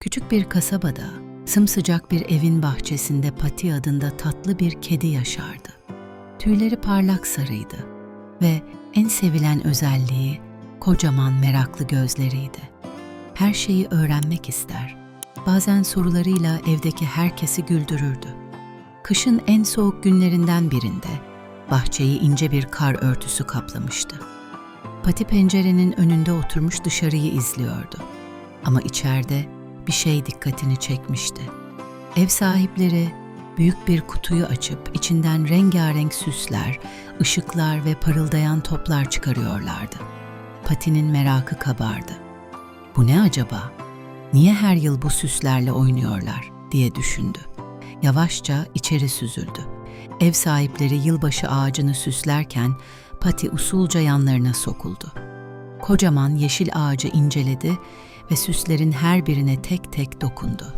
Küçük bir kasabada, sımsıcak bir evin bahçesinde Pati adında tatlı bir kedi yaşardı. Tüyleri parlak sarıydı ve en sevilen özelliği kocaman meraklı gözleriydi. Her şeyi öğrenmek ister. Bazen sorularıyla evdeki herkesi güldürürdü. Kışın en soğuk günlerinden birinde bahçeyi ince bir kar örtüsü kaplamıştı. Pati pencerenin önünde oturmuş dışarıyı izliyordu. Ama içeride bir şey dikkatini çekmişti. Ev sahipleri büyük bir kutuyu açıp içinden rengarenk süsler, ışıklar ve parıldayan toplar çıkarıyorlardı. Pati'nin merakı kabardı. Bu ne acaba? Niye her yıl bu süslerle oynuyorlar diye düşündü. Yavaşça içeri süzüldü. Ev sahipleri yılbaşı ağacını süslerken Pati usulca yanlarına sokuldu. Kocaman yeşil ağacı inceledi ve süslerin her birine tek tek dokundu.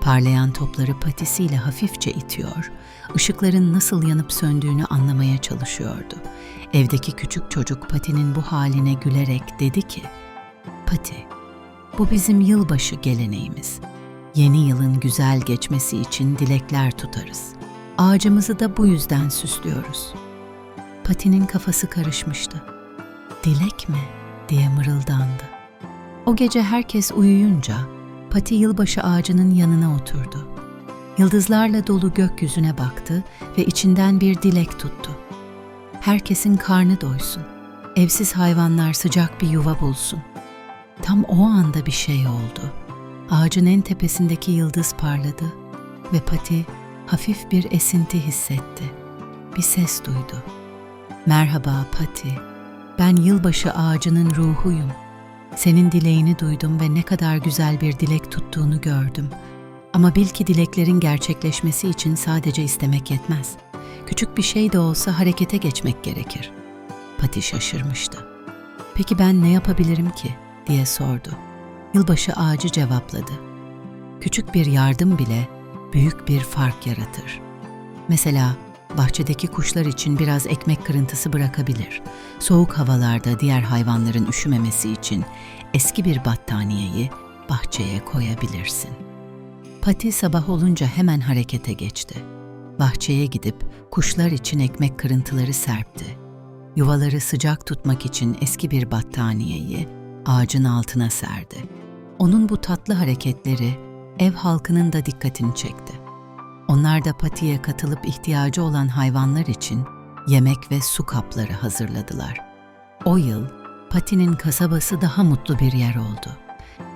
Parlayan topları patisiyle hafifçe itiyor, ışıkların nasıl yanıp söndüğünü anlamaya çalışıyordu. Evdeki küçük çocuk Pati'nin bu haline gülerek dedi ki, Pati, bu bizim yılbaşı geleneğimiz. Yeni yılın güzel geçmesi için dilekler tutarız. Ağacımızı da bu yüzden süslüyoruz. Pati'nin kafası karışmıştı. Dilek mi? diye mırıldandı. O gece herkes uyuyunca Pati yılbaşı ağacının yanına oturdu. Yıldızlarla dolu gökyüzüne baktı ve içinden bir dilek tuttu. Herkesin karnı doysun. Evsiz hayvanlar sıcak bir yuva bulsun. Tam o anda bir şey oldu. Ağacın en tepesindeki yıldız parladı ve Pati hafif bir esinti hissetti. Bir ses duydu. Merhaba Pati. Ben yılbaşı ağacının ruhuyum. Senin dileğini duydum ve ne kadar güzel bir dilek tuttuğunu gördüm. Ama bil ki dileklerin gerçekleşmesi için sadece istemek yetmez. Küçük bir şey de olsa harekete geçmek gerekir. Pati şaşırmıştı. Peki ben ne yapabilirim ki? diye sordu. Yılbaşı ağacı cevapladı. Küçük bir yardım bile büyük bir fark yaratır. Mesela bahçedeki kuşlar için biraz ekmek kırıntısı bırakabilir. Soğuk havalarda diğer hayvanların üşümemesi için eski bir battaniyeyi bahçeye koyabilirsin. Pati sabah olunca hemen harekete geçti. Bahçeye gidip kuşlar için ekmek kırıntıları serpti. Yuvaları sıcak tutmak için eski bir battaniyeyi ağacın altına serdi. Onun bu tatlı hareketleri ev halkının da dikkatini çekti. Onlar da patiye katılıp ihtiyacı olan hayvanlar için yemek ve su kapları hazırladılar. O yıl Pati'nin kasabası daha mutlu bir yer oldu.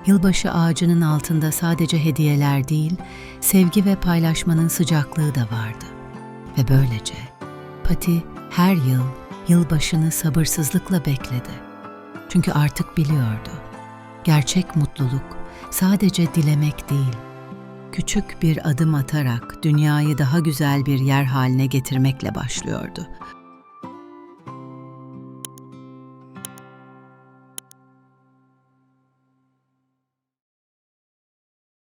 Yılbaşı ağacının altında sadece hediyeler değil, sevgi ve paylaşmanın sıcaklığı da vardı. Ve böylece Pati her yıl yılbaşını sabırsızlıkla bekledi. Çünkü artık biliyordu. Gerçek mutluluk sadece dilemek değil, küçük bir adım atarak dünyayı daha güzel bir yer haline getirmekle başlıyordu.